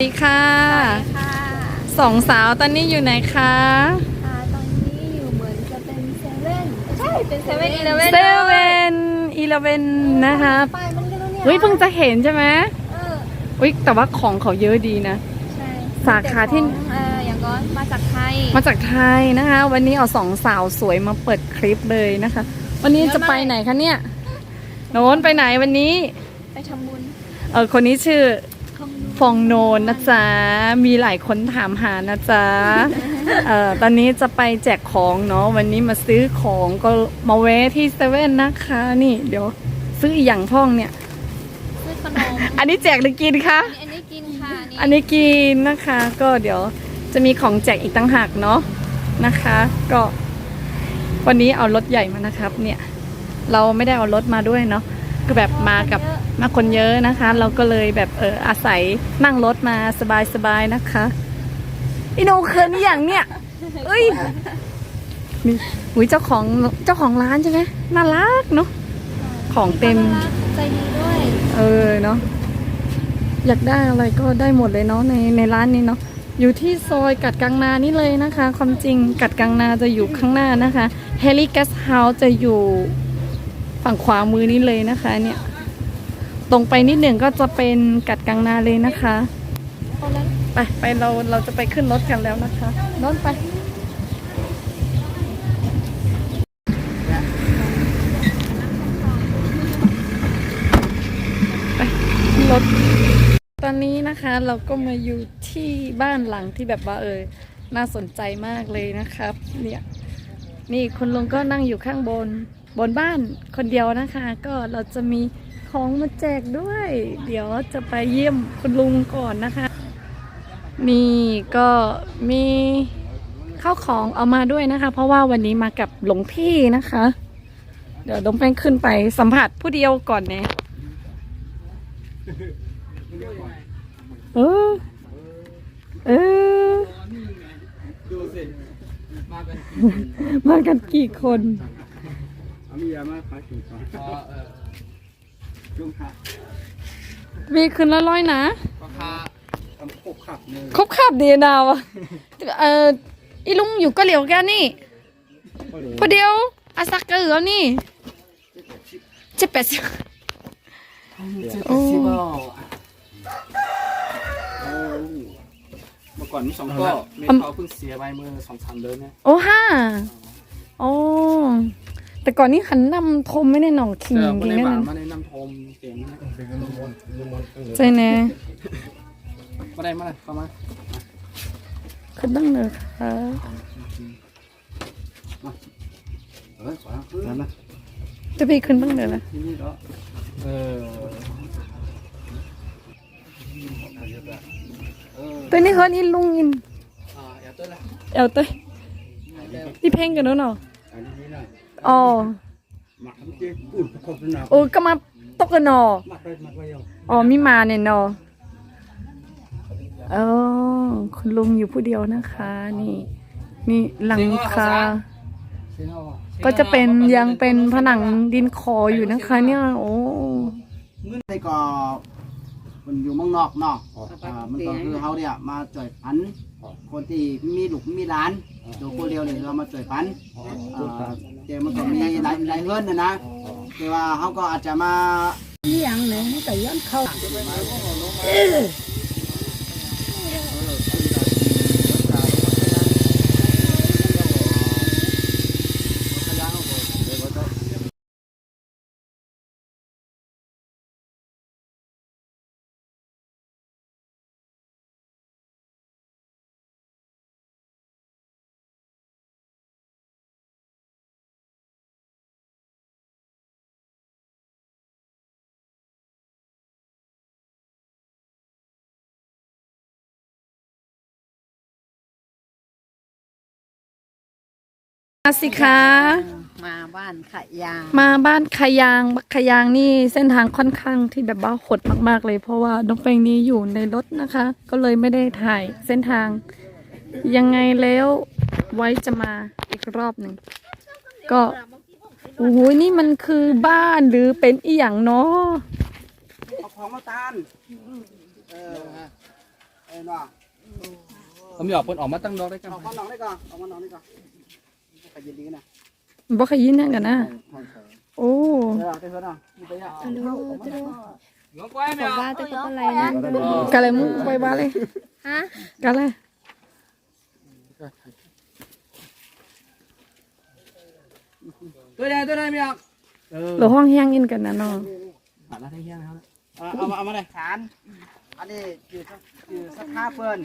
สวัสดีค่ะค่ะสองสาวตอนนี้อยู่ไหนคะอ่าตอนนี้อยู่เหมือนจะเป็นเซเว่นใช่เป็นเซเว่นอีเลเว่นเซเว่นอีเลเว่นนะคะไปมันก็แล้วเนี่ยเฮ้ยเพิ่งจะเห็นใช่ไหมเออเฮ้ยแต่ว่าของเขาเยอะดีนะใช่สาขาที่แต่ของเอออย่างก็มาจากไทยมาจากไทยนะคะ วันนี้เอาสองสาวสวยมาเปิดคลิปเลยนะคะ วันนี้จะไปไหนคะเนี่ยโน้นไปไหนวันนี้ ไปทำบุญเออคนนี้ชื่อคำนู ฟองโนนนะจ๊ะ มีหลายคนถามหานะจ๊ะเอ่อตอนนี้จะไปแจกของเนาะวันนี้มาซื้อของก็มาแวะที่เซเว่นนะคะ นี่เดี๋ยวซื้ออีกอย่างพ่องเนี่ย ซื้อขนมอันนี้แจกหรือกินคะ อันนี้กินค่ะอันนี้กินนะคะ ก็เดี๋ยวจะมีของแจกอีกตั้งหากเนาะนะคะ ก็ วันนี้เอารถใหญ่มานะครับ เนี่ย เราไม่ได้เอารถมาด้วยเนาะ ก็แบบมากับมาคนเยอะนะคะ เราก็เลยแบบเอออาศัยนั่งรถมาสบายๆนะคะอีโนเคินนี่อย่างเนี่ยเอ้ยนี่หุยเจ้าของเจ้าของร้านใช่ไหมน่ารักเนาะของเต็มน่ารักใจดีด้วย เออเนาะอยากได้อะไรก็ได้หมดเลยเนาะในในร้านนี้เนาะอยู่ที่ซอยกัดกังนานี่เลยนะคะ ความจริงกัดกังนาจะอยู่ข้างหน้านะคะเฮลิแกสเฮาส์จะอยู่ ฝั่งขวามือนี้เลยนะคะ เนี่ย ตรงไปนิดหนึ่งก็จะเป็นกัดกังนาเลยนะคะไปไปเราเราจะไปขึ้นรถกันแล้วนะคะนอนไปไปขึ้นรถตอนนี้นะคะเราก็มาอยู่ที่บ้านหลังที่แบบว่าเออน่าสนใจมากเลยนะครับ เนี่ย นี่คุณลุงก็นั่งอยู่ข้างบน บนบ้านคนเดียวนะคะ ก็เราจะมีของมาแจกด้วย เดี๋ยวจะไปเยี่ยมคุณลุงก่อนนะคะ นี่ก็มีข้าวของเอามาด้วยนะคะ เพราะว่าวันนี้มากับหลวงพี่นะคะ เดี๋ยวดมแป้งขึ้นไปสัมผัสผู้เดียวก่อนเนี่ยเออเออดูสิมากันมากันกี่คนอา มียามาขายถึงก่อนอ๋อเออลุงค่ะวีขึ้นละร้อยนะราคาทำครบขับเลยครบคาบดีดาวอะเอออีลุงอยู่ก็เหลียวแกนี่พอเดียวอาซักเกลือนี่เจ็ดแปดสิบเจ็ดโอ้สิบเอาโอ้เมื่อก่อนมีสองก็เมเขาเพิ่งเสียไปเมื่อสองสามเดือนเนี่ยโอ้ห้าโอ้ แต่ก่อนนี้หันนำทมไม่ได้หนองคิงเจอจมาริงในๆนั่บ้านนมาในน้ำทมเสียงนะใจแน่มาได้มาเลยเข้ามาขึ้นตั้งเลยค่ะเออขอแล้วนะจะพี่ขึ้นตั้งเลยละที่นี่ก็เออเออตัวนี้เขานี่ลุงอินอ่าอย่าตัวละ เอวเต้ยนี่เพลงกันเนอะเนาะอันนี้นะอ๋ อหมักมันจะอุ่นประกอบสนามโอ้ก็มาตกกันเนอหมักไปหมักไปยังอ๋อมีมาเนี่ยเนอเออคุณลุงอยู่ผู้เดียวนะคะ นี่ นี่หลังคาก็จะเป็นยังเป็นผนังดินขออยู่นะคะ เนี่ย โอ้เงินไทยก็ มันอยู่เมืองนอกเนาะอ่ามันก็คือเขาเนี่ยมาจ่อยพันคนที่มีลูกมีหลานตัวคนเดียวเนี่ยเรามาจ่อยพันอ่าแต่มันก็มีหลายหลายเงินนะนะแต่ว่าเขาก็อาจจะมามา สิคะ มาบ้านขะยาง มาบ้านขยางขยางนี่เส้นทางค่อนข้างที่แบบว่าหดมากๆเลย เพราะว่าน้องเฟงนี้อยู่ในรถนะคะ ก็เลยไม่ได้ถ่ายเส้นทาง ยังไงแล้วไว้จะมาอีกรอบหนึ่งก็โอ้โหนี่มันคือบ้านหรือเป็นอีหยังเนาะเอาของมาตานเออเออเนาะผมอยากเพิ่นออกมาตั้งนอกได้กันเอาข้างนอกนี่ก่อนเอาข้างนอกนี่ก่อน ขยินดีนะบ่เคยยินนั่นกันนะโอ้เออเดี๋ยวเนาะนี่ไปอะฮัลโหลจะดูงอกไว้ไหมบอกอะว่าจะก็อะไรนะกะเลยมึงไปบ้าเลยฮะกะเลยตัวใดตัวใดไม่ออกเออเราห้องแห้งกินกันนะน้องผ่านแล้วได้ยังแล้วเอาเอามาเอามาเลยฐานอันนี้คือคือสถาเปิ้น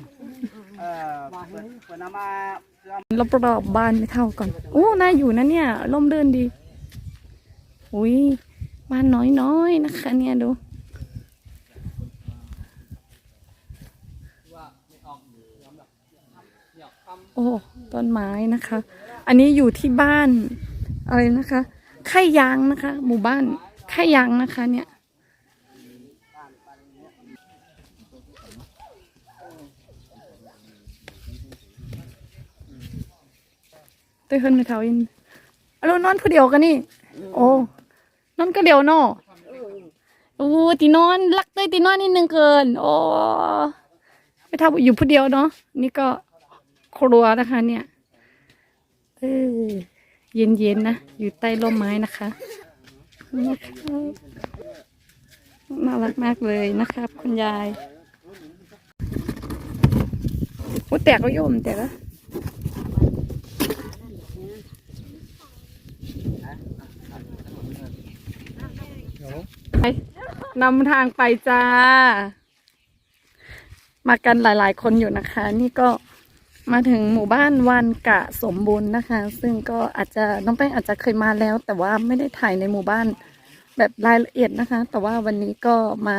เอ่อเปิ้นเปิ้นเอามา เพื่อเราประอบบ้านไม่เท่าก่อนโอ้น่าอยู่นะเนี่ยร่มเดินดีอุ้ยบ้านน้อยๆนะคะ เนี่ยดูโอ้ต้นไม้นะคะ อันนี้อยู่ที่บ้านอะไรนะคะไข่ยางนะคะ หมู่บ้านไข่ยางนะคะ เนี่ย ต้ยเฮินไม่เท่าอินอะแล้วนอนผู้เดียวกันนี่ โอ้นอนก็เดียวเนาะโอ้ตีนอนรักเต้ยตีนอนนิดนึงเกิน โอ้ไม่เท่าอยู่ผู้เดียวเนาะนี่ก็ครัวนะคะ เนี่ยเออเย็นๆนะอยู่ใต้ร่มไม้นะคะนี่ครับน่ารักมากเลยนะครับ คุณยายโอ้แตกก็โยมแตกแล้ว ไป นำทางไปจ้า มากันหลาย ๆ คนอยู่นะคะ นี่ก็มาถึงหมู่บ้านวันกะสมบูรณ์นะคะ ซึ่งก็อาจจะน้องแป้งอาจจะเคยมาแล้ว แต่ว่าไม่ได้ถ่ายในหมู่บ้านแบบรายละเอียดนะคะ แต่ว่าวันนี้ก็มา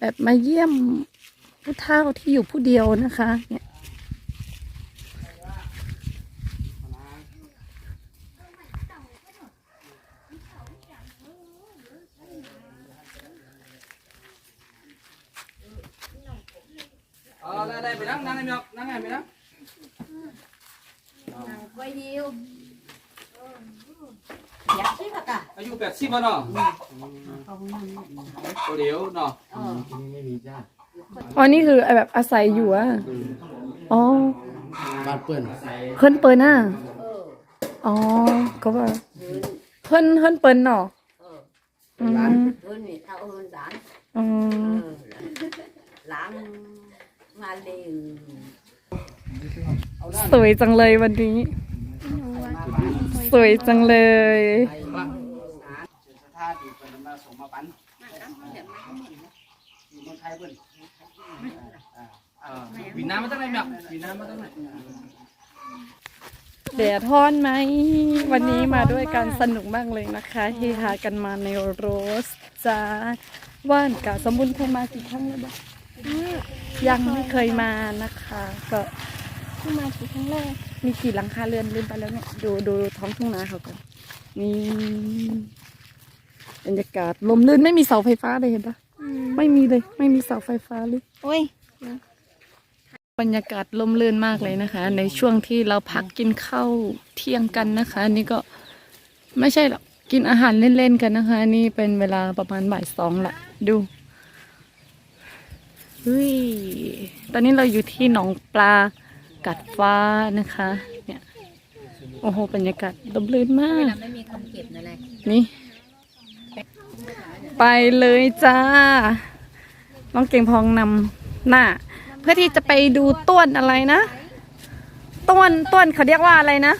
แบบมาเยี่ยมผู้เฒ่าที่อยู่ผู้เดียวนะคะ เนี่ย เออได้ได้ไปนั่งนั่งไงไม่ออกนั่งไงไม่นั่งไปยิวอายุแปดสิบแล้วเนาะตัวเดียวเนาะอ๋อนี่คือแบบอาศัยอยู่อะอ๋อบ้านเปิ้นเพิ่นเปิดน่ะอ๋อก็ว่าเพิ่นเพิ่นเปิดเนาะอืมเพิ่นนี่เท่าเพิ่นหลานอืมหลาน มาเลยสวยจังเลยวันนี้ สวยจังเลย วินน้ำมาตั้งไหนไม่ออกวินน้ำมาตั้งไหนแดดฮ้อนไหม วันนี้มาด้วยกันสนุกมากเลยนะคะเฮฮากันมาในโรสจ้าว่านกะสมบูรณ์เคยมากี่ครั้งแล้วบ้าง ยังไม่เคยมานะคะ ก็เพิ่งมากี่ครั้งแรกมีกี่หลังคาเรือนลืมไปแล้วเนี่ยดูดูท้องทุ่งนาเขาก่อนนี่บรรยากาศลมลื่นไม่มีเสาไฟฟ้าเลยเห็นปะไม่มีเลย ไม่มีเสาไฟฟ้าเลยโอ้ยบรรยากาศลมลื่นมากเลยนะคะ ในช่วงที่เราพักกินข้าวเที่ยงกันนะคะอันนี่ก็ไม่ใช่หรอกกินอาหารเล่นๆกันนะคะ นี่เป็นเวลาประมาณบ่ายสองละดู เฮ้ยตอนนี้เราอยู่ที่หนองปลากัดฟ้านะคะ เนี่ย โอ้โห บรรยากาศลมลื่นมาก ไม่มีคำเก็บนั่นแหละนี่ ไปเลยจ้า น้องเก่งพองนำหน้า เพื่อที่จะไปดูต้นอะไรนะ ต้นต้นเขาเรียกว่าอะไรนะ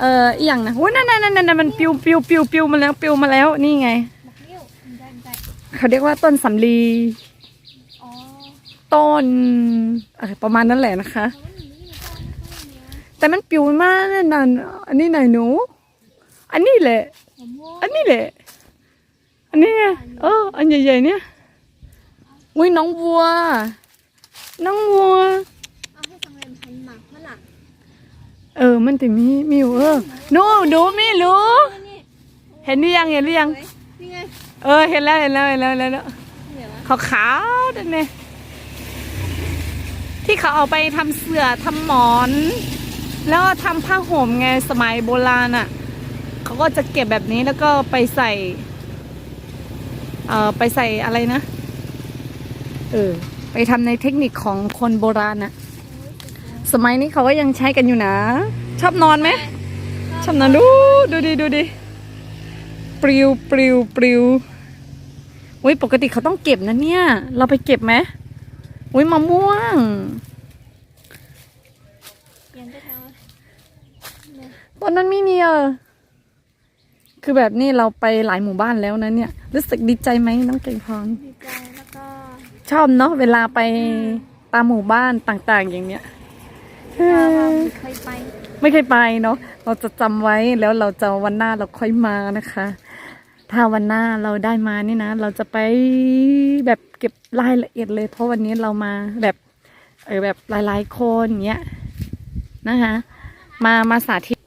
เอ่ออหย่างนะโอ้ยนั่นนั่นนั่นนั่นมันปิวปิวปิวปิวมาแล้วปิวมาแล้ว นี่ไงได้ได้เขาเรียกว่าต้นสำลีอ๋อ ต้นเอ่อประมาณนั้นแหละนะคะ แต่มันปิวมากนั่นน่ะอันนี้ไหนหนู อันนี้แหละผมว่าอันนี้แหละ อันนี้ไงเออ อันใหญ่ๆเนี่ยอุ้ยน้องวัว น้องวัวเอาให้สังเรียนพันหมากเมื่อหลังเออมันแต่มีมีอยู่เออหนูดูไม่รู้นี่เห็นหรือยังเห็นหรือยังนี่ไงเออ เห็นแล้วเห็นแล้วเห็นแล้วเห็นแล้วเดี๋ยวนะขาวขาวๆนั่นเนี่ย ที่เขาเอาไปทำเสื่อทำหมอน แล้วก็ทำผ้าห่มไงสมัยโบราณอะเขาก็จะเก็บแบบนี้แล้วก็ไปใส่ เอ่อไปใส่อะไรนะ เออ ไปทำในเทคนิคของคนโบราณนะสมัยนี้เขาก็ยังใช้กันอยู่นะ ชอบนอนไหมชอบนอนดูดูดิดูดิปลิวปลิวปลิวอุ้ยปกติเขาต้องเก็บนะเนี่ย เราไปเก็บไหม อุ้ยมะม่วงยังจะทตอนนั้นไม่มีเออคือแบบนี้เราไปหลายหมู่บ้านแล้วนะเนี่ย รู้สึกดีใจไหมน้องเก่งพองำดีใจแล้วก็ ชอบเนาะเวลาไปตามหมู่บ้านต่างๆอย่างเนี้ยเอเราอเคยไป ไม่เคยไปเนาะเราจะจำไว้แล้วเราจะวันหน้าเราค่อยมานะคะ ถ้าวันหน้าเราได้มานี่นะ เราจะไปแบบเก็บรายละเอียดเลย เพราะวันนี้เรามาแบบเออแบบหลายๆคนอย่างเงี้ยนะคะมามาสาธิต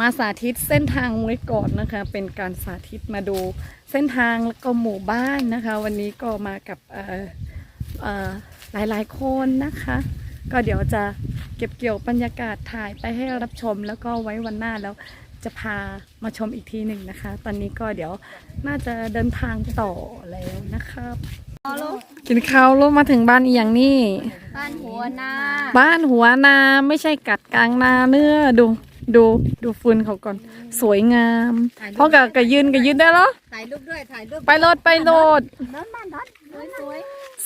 มาสาธิตเส้นทางไว้ก่อนนะคะ เป็นการสาธิตมาดูเส้นทางแล้วก็หมู่บ้านนะคะ วันนี้ก็มากับเออเออหลายๆคนนะคะ ก็เดี๋ยวจะเก็บเกี่ยวบรรยากาศถ่ายไปให้รับชมแล้วก็ไว้วันหน้าแล้ว จะพามาชมอีกทีหนึ่งนะคะ ตอนนี้ก็เดี๋ยวน่าจะเดินทางต่อแล้วนะครับอ๋อลูกกินข้าวแล้วมาถึงบ้านอีกอย่างนี่บ้านหัวนา บ้านหัวนาไม่ใช่กัดกลางนาเนื้อดูดูดูฟืนเขาก่อน สวยงามเพราะกับกยืนกับยืนได้เหรอถ่ายรูปด้วยถ่ายรูปไปโลดไปโลดนอนบ้านนอนสวยสวย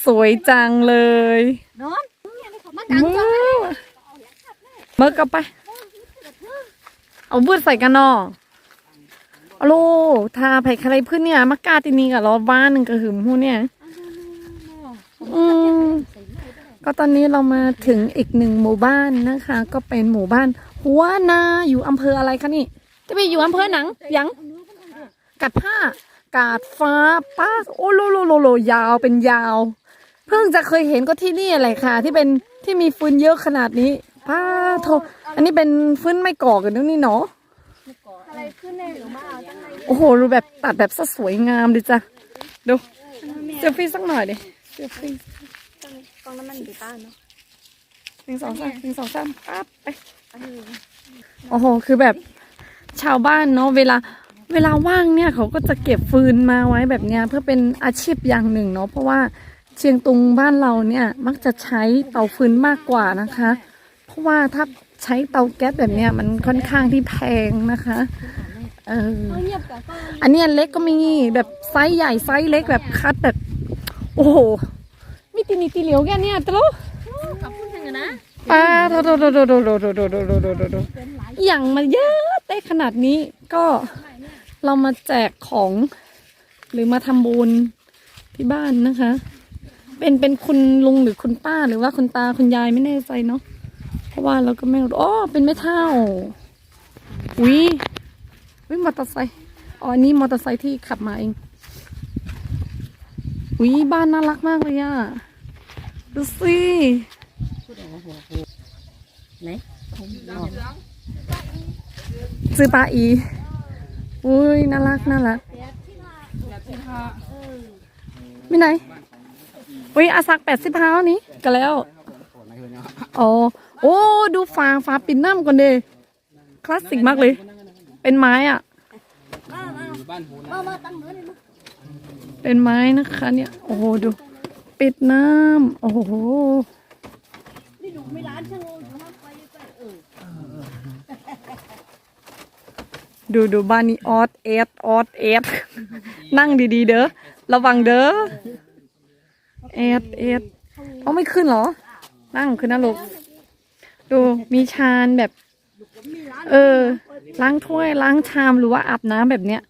สวยจังเลยนอนมาดังมืจ้ะอเมื่อกลับไป เอาบืดใส่กันนออโลทาไผ่ใครพื้นเนี่ยมากาตินีกับรอบ้านหนึ่งกระหึ่มหูเนี่ย อืมก็ตอนนี้เรามาถึงอีกหนึ่งหมู่บ้านนะคะ ก็เป็นหมู่บ้าน หัวนาอยู่อำเภออะไรคะนี่จะไปอยู่อำเภอหนังยังกัดผ้า กาดฟ้าป้าโอ้โลโลโลโลยาวเป็นยาว เพิ่งจะเคยเห็นก็ที่นี่อะไรค่ะ ที่เป็นที่มีฟืนเยอะขนาดนี้ป้าโท อันนี้เป็นฟืนไม่ก่อกันนู่นนี่เนาะอะไรขึ้นในหรือมาเอาตั้งในโอ้โหดูแบบตัดแบบซะสวยงามดิจ้ะดูเซลฟี่สักหน่อยดิเซลฟี่กองน้ำมันดีต้าเนาะหนึ่งสองสามหนึ่งสองสามปั๊บไปโอ้โห คือแบบชาวบ้านเนาะเวลาเวลาว่างเนี่ยเขาก็จะเก็บฟืนมาไว้แบบเนี้ยเพื่อเป็นอาชีพอย่างหนึ่งเนาะเพราะว่าเชียงตุงบ้านเราเนี่ยมักจะใช้เตาฟืนมากกว่านะคะ เพราะว่าถ้า ใช้เตาแก๊สแบบเนี้ยมันค่อนข้างที่แพงนะคะเออเงียบกับก็อันเนี้ยเล็กก็มีแบบไซส์ใหญ่ไซส์เล็กแบบคัดแบบ โอ้โหมีตีนีตีเหลียวแค่เนี้ยตะลุกับพูดถึงนะปลาโดโดโดโดโดโดโดโดโดโดโดโดโดอย่างมาเยอะได้ขนาดนี้ก็เรามาแจกของ หรือมาทำบุญที่บ้านนะคะ เป็นเป็นคุณลุงหรือคุณป้าหรือว่าคุณตาคุณยายไม่แน่ใจเนาะเพ ราะว่าเราก็ไม่รู้อ๋อเป็นไม่เท่าอุ้ยอุ้ยมอเตอร์ไซค์อ๋ออันนี้มอเตอร์ไซค์ที่ขับมาเองอุ้ยบ้านน่ารักมากเลยอะดูสิไหนซื้อปลาอีอุ้ยน่ารักน่ารักไม่ไหนอุ้ยอาซักแปดสิบห้านี้ก็แล้วอ๋อ โอ้ดูฟ้าฟ้าปิดน้ำก่อนเดคลาสสิกมากเลย เป็นไม้อะ เป็นไม้นะคะเนี่ย โอ้โหดู ปิดน้ำโอ้โหนี่ดูไม่ร้านชงไปไปเออดูดูบ้านนี้ออดเอสออดเอสนั่งดีๆ เด้อระวังเด้อเอสเอสเอาไม่ขึ้นเหรอ นั่งขึ้นนะลูก ดูมีชานแบบ เออ ล้างถ้วยล้างชามหรือว่าอาบน้ำแบบเนี้ย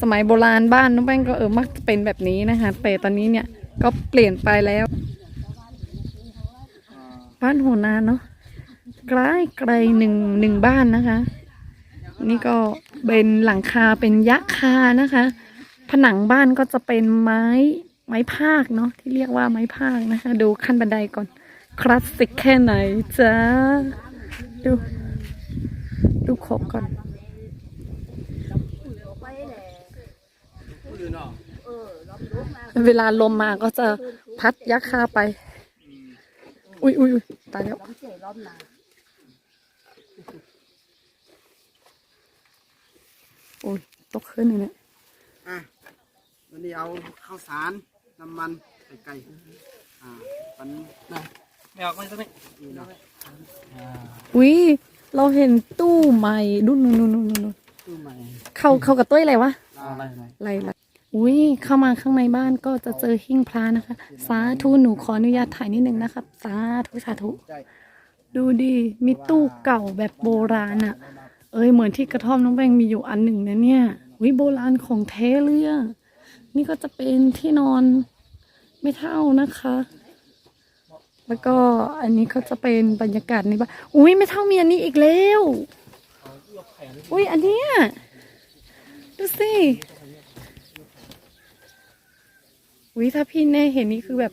สมัยโบราณบ้านน้องแป้งก็เออมักจะเป็นแบบนี้นะคะแต่ตอนนี้เนี่ยก็เปลี่ยนไปแล้ว บ้านหัวนาเนาะไกลไกลหนึ่งหนึ่งบ้านนะคะ นี่ก็เป็นหลังคาเป็นยักษ์คานะคะ ผนังบ้านก็จะเป็นไม้ไม้พากเนาะที่เรียกว่าไม้พากนะคะ ดูขั้นบันไดก่อน คลาสสิกแค่ไหนจ้าดู ดูขอบก่อนเวลาลมมาก็จะพัดยักษ์คาไป อุ้ยอุ้ยตายแล้วโอ้ยตกขึ้นเลยเนี่ยอะวันนี้เอาข้าวสารน้ำมันไข่ไก่อ่าปันนะ ไม่ออกไม่ต้องไม่อุ้ยเราเห็นตู้ใหม่ดูนู่นนู่นนู่นนู่นตู้ใหม่เข้าเข้ากับตุ้ยอะไรวะเอาอะไรอะไรไรละอุ้ยเข้ามาข้างในบ้านก็จะเจอหิ้งพระนะคะ สาธุหนูขออนุญาตถ่ายนิดนึงนะครับ สาธุสาธุ ดูดิมีตู้เก่าแบบโบราณอะเอ้ยเหมือนที่กระท่อมน้องแบงมีอยู่อันหนึ่งนะเนี่ยวิโบราณของแท้เลยอะนี่ก็จะเป็นที่นอนไม่เท่านะคะ แล้วก็อันนี้ก็จะเป็นบรรยากาศในบ้านอุ้ยไม่เท่ามีอันนี้อีกแล้ว อุ้ยอันเนี้ยดูสิอุ้ยถ้าพี่แน่เห็นนี่คือแบบ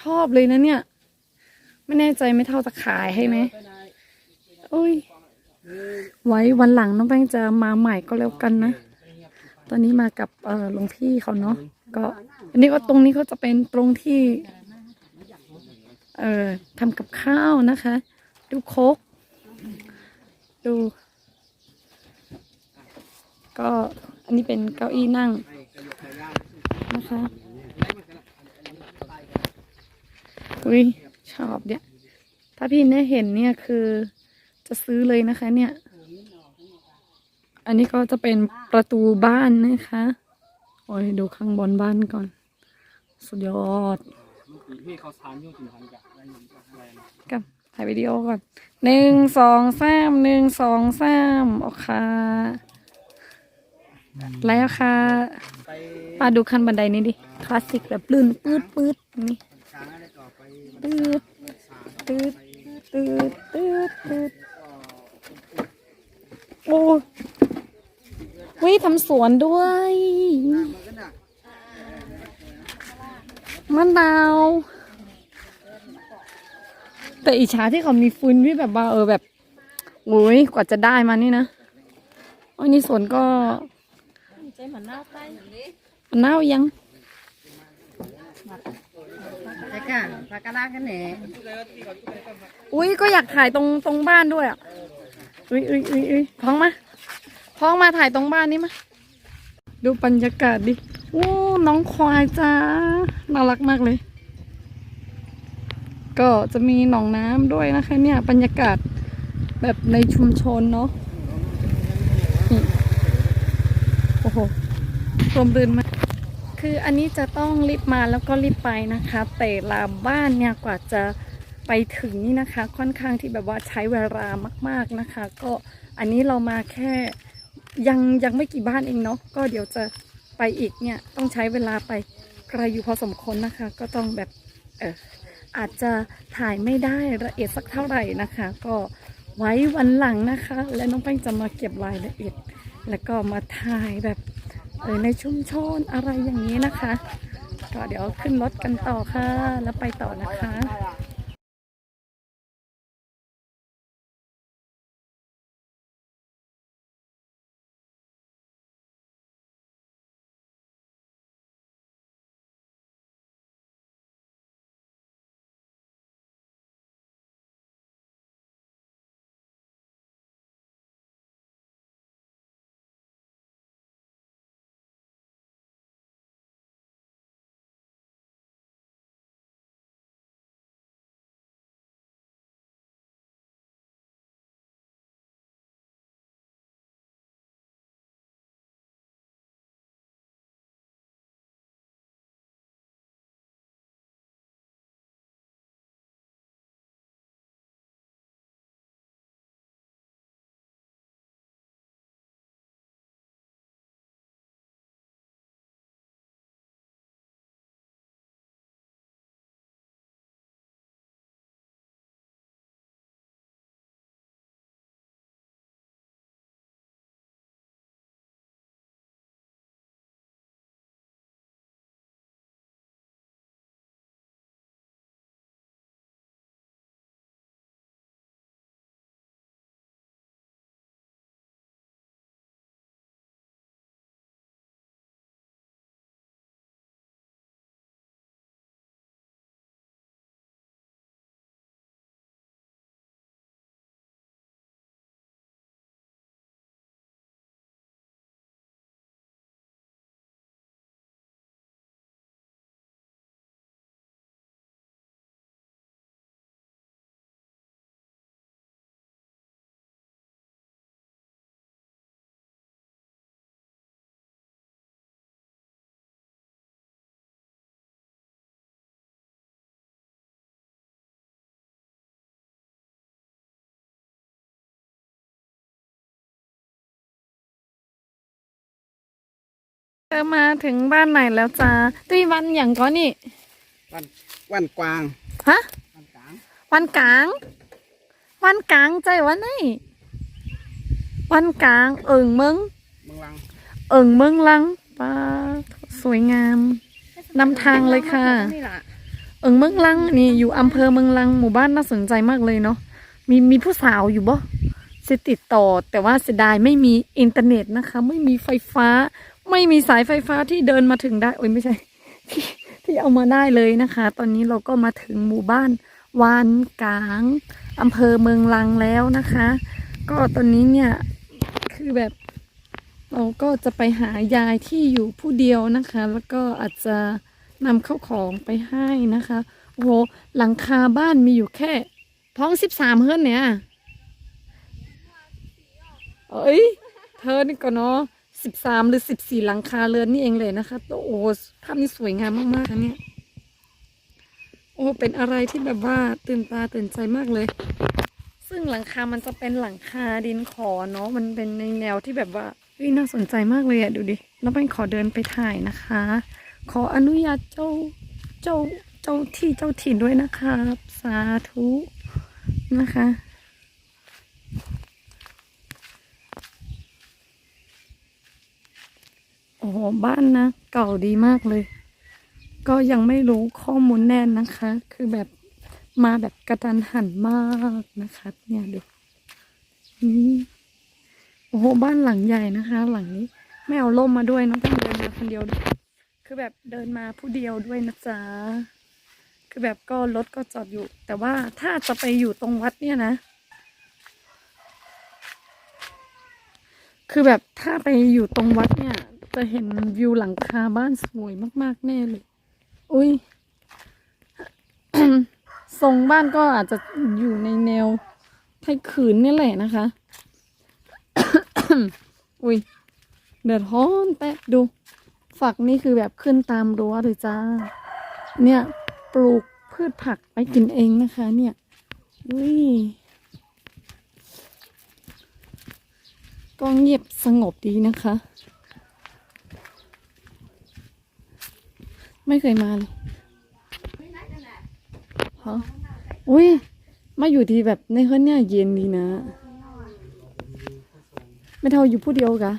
ชอบเลยนะเนี่ย ไม่แน่ใจไม่เท่าจะขายให้ไหมโอ้ยไว้วันหลังน้องแป้งจะมาใหม่ก็แล้วกันนะ ตอนนี้มากับเออหลวงพี่เขาเนาะก็ อันนี้ก็ตรงนี้ก็จะเป็นตรงที่ เอ่อทำกับข้าวนะคะ ดูโคกดู ก็อันนี้เป็นเก้าอี้นั่งนะคะอุ้ยชอบเนี่ย ถ้าพี่เนี่ยเห็นเนี่ยคือจะซื้อเลยนะคะเนี่ย อันนี้ก็จะเป็นประตูบ้านนะคะ โอ้ยดูข้างบนบ้านก่อน สุดยอด พี่เขาทานยุ่งถึงทานกับอะไรอย่ายอะไรนะกับถ่ายวิดีโอก่อนหนึ่งสองสามหนึ่งสองสามโอเคแล้วค่ะมาดูขั้นบันไดนี้ดิคลาสสิกแบบลื่นปืดปืดนี่ปืดปืดปืดปืดปืดโอ้วิทำสวนด้วย มะนาว แต่อิจฉาที่เขามีฟืนที่แบบว่าเออแบบโอ้ยกว่าจะได้มานี่นะอันนี้สวนก็ใจเหมือนเน่าไปมันเน่ายังแต่ก่ะปลากระลากันแหน่อุ้ยก็อยากถ่ายตรงตรงบ้านด้วยอะอุ้ยอุ้ยอุ้ยอุ้ยท้องมาท้องมาถ่ายตรงบ้านนี่มา ดูบรรยากาศดิโอ้น้องควายจ้า น่ารักมากเลย ก็จะมีหนองน้ำด้วยนะคะ เนี่ย บรรยากาศแบบในชุมชนเนาะโอ้โหรมรื่นมากคืออันนี้จะต้องรีบมาแล้วก็รีบไปนะคะ แต่ละบ้านเนี่ยกว่าจะไปถึงนี่นะคะ ค่อนข้างที่แบบว่าใช้เวลามาก ๆนะคะ ก็อันนี้เรามาแค่ ยังยังไม่กี่บ้านเองเนาะก็เดี๋ยวจะไปอีกเนี่ยต้องใช้เวลาไปไกลอยู่พอสมควรนะคะ ก็ต้องแบบเอออาจจะถ่ายไม่ได้ละเอียดสักเท่าไหร่นะคะ ก็ไว้วันหลังนะคะ และน้องแป้งจะมาเก็บรายละเอียด แล้วก็มาถ่ายแบบเออในชุมชนอะไรอย่างนี้นะคะ ก็เดี๋ยวขึ้นรถกันต่อค่ะ แล้วไปต่อนะคะ เธอมาถึงบ้านไหนแล้วจ้าตุยวันอย่างก่อนนี่ วันวันกวาง ฮะ วันกลาง วันกลาง วันกลางใจวันไหนวันกลาง เอิงเมืองเมืองลัง เอิงเมืองลังป้าสวยงามนำทางเลยค่ะนี่ล่ะเอิงเมืองลังนี่อยู่อำเภอเมืองลังหมู่บ้านน่าสนใจมากเลยเนาะ มีมีผู้สาวอยู่บ่จะติดต่อแต่ว่าเสียดายไม่มีอินเทอร์เน็ตนะคะ ไม่มีไฟฟ้า ไม่มีสายไฟฟ้าที่เดินมาถึงได้โอ้ยไม่ใช่ที่ที่เอามาได้เลยนะคะ ตอนนี้เราก็มาถึงหมู่บ้านวานกลางอำเภอเมืองลังแล้วนะคะ ก็ตอนนี้เนี่ยคือแบบเราก็จะไปหายายที่อยู่ผู้เดียวนะคะ แล้วก็อาจจะนำเข้าของไปให้นะคะโอ้โหหลังคาบ้านมีอยู่แค่ ท้องสิบสามเฮือนเนี่ยเอ้ยเธอนี่ก็เนาะ สิบสามหรือสิบสี่หลังคาเรือนนี่เองเลยนะคะโอ้โหภาพนี้สวยงามมากๆนะเนี่ยโอ้เป็นอะไรที่แบบว่าตื่นตาตื่นใจมากเลย ซึ่งหลังคามันจะเป็นหลังคาดินขอเนาะมันเป็นในแนวที่แบบว่าเฮ้ยน่าสนใจมากเลยอะดูดิแล้วเป็นขอเดินไปถ่ายนะคะ ขออนุญาตเจ้าเจ้าเจ้าที่เจ้าถิ่นด้วยนะครับสาธุนะคะ โอ้โหบ้านนะ เก่าดีมากเลย ก็ยังไม่รู้ข้อมูลแน่นนะคะ คือแบบมาแบบกระทันหันมากนะคะ เนี่ยดูนี่โอ้โหบ้านหลังใหญ่นะคะ หลังนี้ไม่เอาล่มมาด้วยน้องต้องเดินมาคนเดียวด้คือแบบเดินมาผู้เดียวด้วยนะจ๊ะคือแบบก็รถก็จอดอยู่ แต่ว่าถ้าจะไปอยู่ตรงวัดเนี่ยนะ คือแบบถ้าไปอยู่ตรงวัดเนี่ย จะเห็นวิวหลังคาบ้านสวยมากๆแน่เลย อุ้ยทรงบ้านก็อาจจะอยู่ในแนวไทยขืนนี่แหละนะคะ อุ้ยเดือดร้อนแป๊บดู ฝักนี่คือแบบขึ้นตามรั้วเลยจ้า เนี่ย ปลูกพืชผักไปกินเองนะคะ เนี่ยอุ้ยก็เงียบสงบดีนะคะ ไม่เคยมาเลยฮะอุ้ย มาอยู่ที่แบบในเฮือนเนี่ยเย็นดีนะ ไม่เท่าอยู่ผู้เดียวกะ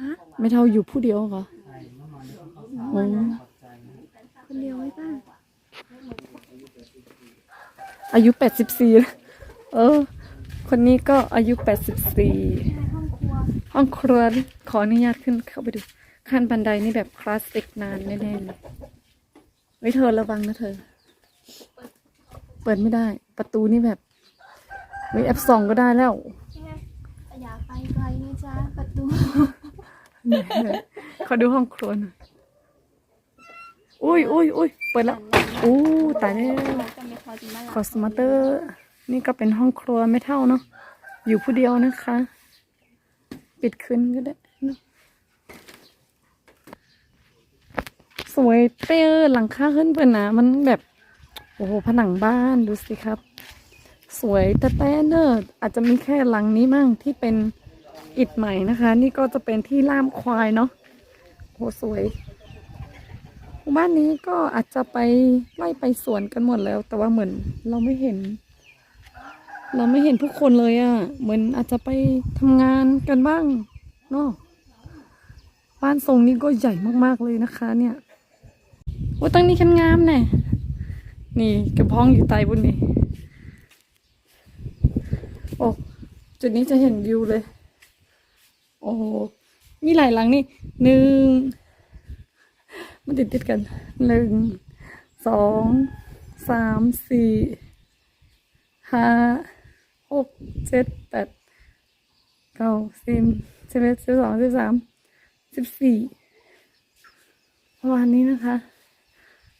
ฮะไม่เท่าอยู่ผู้เดียวกะโอ้คนเดียวไว้ป่ะอายุแปดสิบสี่เออ คนนี้ก็อายุแปดสิบสี่ห้องครัวห้องครัวขออนุญาตขึ้นเข้าไปดู ขั้นบันไดนี่แบบคลาสสิกนานแน่ๆเลยไว้เธอระวังนะเธอ เปิดไม่ได้ ประตูนี่แบบไว้แอปสองก็ได้แล้วอย่าไปไกลนะจ๊ะประตูขอดูห้องครัวหน่อยอุ้ยอุ้ยอุ้ยเปิดแล้วอู้ตายแล้วจะไม่พอจริงบ้างคอสมาเตอร์ นี่ก็เป็นห้องครัวไม่เท่าเนาะอยู่ผู้เดียวนะคะ ปิดคืนก็ได้เนอะ สวยเป้อหลังคาขึ้นเปิดนะมันแบบ โอ้โหผนังบ้านดูสิครับ สวยแต่แต่เนอะอาจจะมีแค่หลังนี้มั่งที่เป็นอิฐใหม่นะคะ นี่ก็จะเป็นที่ล่ามควายเนาะโอ้โหสวยบ้านนี้ก็อาจจะไปไล่ไปสวนกันหมดแล้ว แต่ว่าเหมือนเราไม่เห็น เราไม่เห็นผู้คนเลยอะ่ะ เหมือนอาจจะไปทำงานกันบ้างเนาะบ้านทรงนี้ก็ใหญ่มากๆเลยนะคะเนี่ย โอ้ตั้งนี้คันงามแน่นี่กระพ้องอยู่ใต้บนนี่โอ้จุดนี้จะเห็นวิวเลย โอ้มีหลายหลังนี่หนึ่งมันติดติดกันหนึ่งสองสามสี่ห้าหกเจ็ดแปดเก้าสิบสิบเอ็ดสิบสองสิบสามสิบสี่ประมาณนี้นะคะ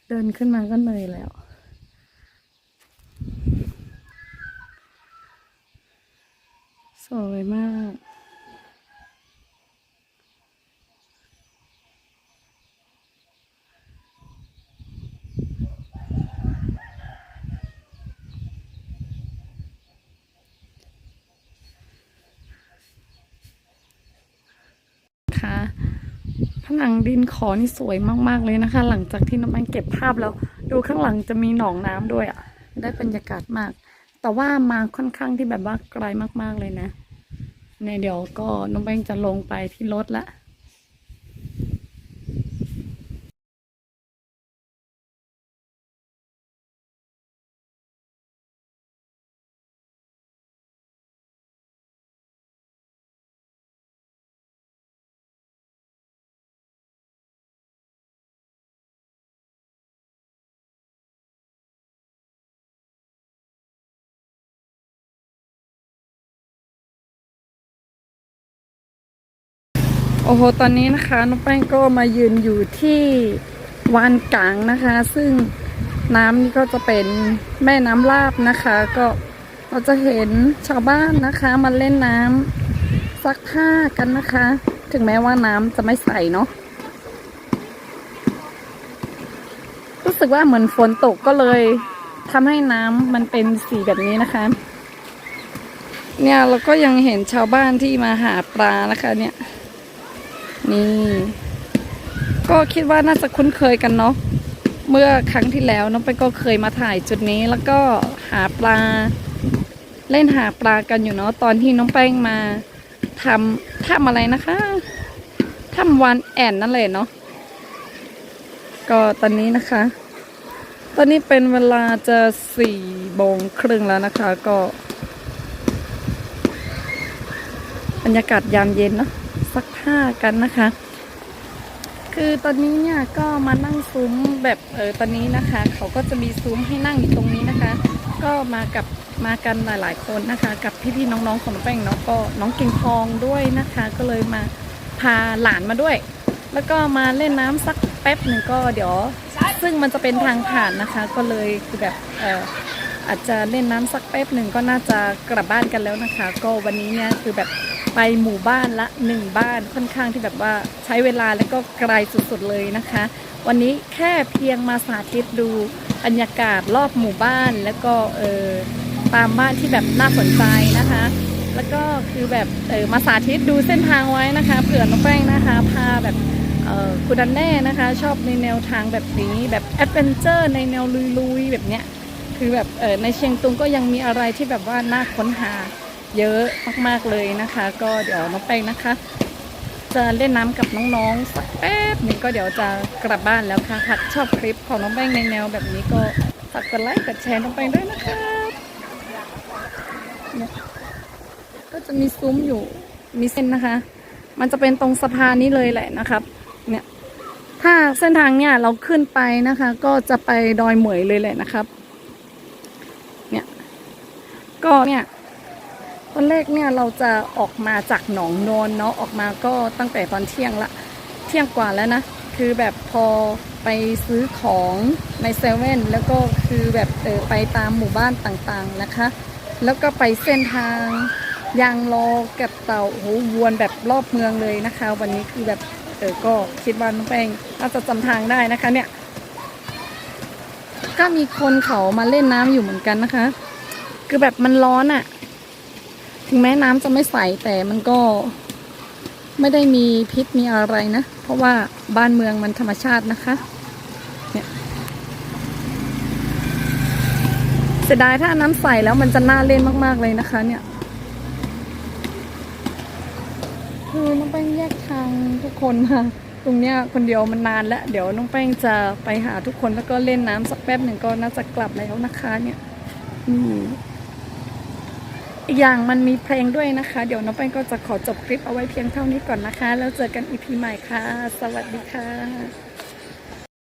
เดินขึ้นมาก็เหนื่อยแล้ว สวยมาก หนังดินขอนี่สวยมากๆเลยนะคะ หลังจากที่น้องแป้งเก็บภาพแล้ว ดูข้างหลังจะมีหนองน้ำด้วยอะ่ะ ได้บรรยากาศมาก แต่ว่ามาค่อนข้างที่แบบว่าไกลมากๆเลยนะเนี่ยเดี๋ยวก็น้องแป้งจะลงไปที่รถละ โอ้โห ตอนนี้นะคะน้องแป้งก็มายืนอยู่ที่วานกลางนะคะ ซึ่งน้ำนี่ก็จะเป็นแม่น้ำลาบนะคะ ก็เราจะเห็นชาวบ้านนะคะมาเล่นน้ำซักผ้ากันนะคะ ถึงแม้ว่าน้ำจะไม่ใสเนาะรู้สึกว่าเหมือนฝนตกก็เลยทำให้น้ำมันเป็นสีแบบนี้นะคะ เนี่ยเราก็ยังเห็นชาวบ้านที่มาหาปลานะคะเนี่ย นี่ ก็คิดว่าน่าจะคุ้นเคยกันเนาะเมื่อครั้งที่แล้วน้องไปงก็เคยมาถ่ายจุดนี้แล้วก็หาปลา เล่นหาปลากันอยู่เนาะตอนที่น้องแป้งมาทำทำอะไรนะคะทำวันแอนนั่นเลยเนาะก็ตอนนี้นะคะ ตอนนี้เป็นเวลาจะสี่โมงครึ่งแล้วนะคะ ก็บรรยากาศยามเย็นเนาะ ซักผ้ากันนะคะ คือตอนนี้เนี่ยก็มานั่งซุ้มแบบเออตอนนี้นะคะ เขาก็จะมีซุ้มให้นั่งอยู่ตรงนี้นะคะ ก็มากับมากันหลาย ๆ คนนะคะ กับพี่ๆน้องๆของแป้งเนาะก็น้องกิ่งทองด้วยนะคะ ก็เลยมาพาหลานมาด้วย แล้วก็มาเล่นน้ำสักแป๊บหนึ่งก็เดี๋ยว ซึ่งมันจะเป็นทางผ่านนะคะ ก็เลยคือแบบเอออาจจะเล่นน้ำสักแป๊บหนึ่งก็น่าจะกลับบ้านกันแล้วนะคะ ก็วันนี้เนี่ยคือแบบ ไปหมู่บ้านละหนึ่งบ้านค่อนข้างที่แบบว่าใช้เวลาแล้วก็ไกลสุดๆเลยนะคะ วันนี้แค่เพียงมาสาธิตดูบรรยากาศรอบหมู่บ้านแล้วก็เออตามบ้านที่แบบน่าสนใจนะคะ แล้วก็คือแบบเออมาสาธิตดูเส้นทางไว้นะคะเผื่อน้องแป้งนะคะ พาแบบเออคุณดันแน่นะคะ ชอบในแนวทางแบบนี้แบบแอดเวนเจอร์ในแนวลุยๆแบบเนี้ยคือแบบเออในเชียงตุงก็ยังมีอะไรที่แบบว่าน่าค้นหา เยอะมากๆเลยนะคะ ก็เดี๋ยวน้องแป้งนะคะ จะเล่นน้ำกับน้องๆสักแป๊บนึงก็เดี๋ยวจะกลับบ้านแล้วค่ะหากชอบคลิปของน้องแป้งในแนวแบบนี้ก็ฝากกดไลค์กดแชร์น้องแป้งด้วยนะคะเนี่ยก็จะมีซุ้มอยู่มีเส้นนะคะ มันจะเป็นตรงสะพานนี้เลยแหละนะครับ เนี่ยถ้าเส้นทางเนี่ยเราขึ้นไปนะคะ ก็จะไปดอยเหมยเลยแหละนะครับ เนี่ยก็เนี่ย ตอนแรกเนี่ยเราจะออกมาจากหนองนนเนาะออกมาก็ตั้งแต่ตอนเที่ยงละเที่ยงกว่าแล้วนะคือแบบพอไปซื้อของในเซเว่นแล้วก็คือแบบเออไปตามหมู่บ้านต่างๆนะคะ แล้วก็ไปเส้นทางยางโลกับเต่าโอ้โหวนแบบรอบเมืองเลยนะคะ วันนี้คือแบบเออก็คิดว่าน้องแป้งน่าจะจำทางได้นะคะเนี่ยก็มีคนเขามาเล่นน้ำอยู่เหมือนกันนะคะ คือแบบมันร้อนอะ่ะ ถึงแม้น้ำจะไม่ใสแต่มันก็ไม่ได้มีพิษมีอะไรนะ เพราะว่าบ้านเมืองมันธรรมชาตินะคะเนี่ยเสียดายถ้าน้ำใสแล้วมันจะน่าเล่นมาก ๆ เลยนะคะเนี่ยคือน้องแป้งแยกทางทุกคนมาตรงเนี้ยคนเดียวมันนานแล้ว เดี๋ยวน้องแป้งจะไปหาทุกคนแล้วก็เล่นน้ำสักแป๊บหนึ่งก็น่าจะกลับแล้วนะคะเนี่ย อืม อีกอย่างมันมีเพลงด้วยนะคะ เดี๋ยวน้องแป้งก็จะขอจบคลิปเอาไว้เพียงเท่านี้ก่อนนะคะ แล้วเจอกันอีพีใหม่ค่ะ สวัสดีค่ะ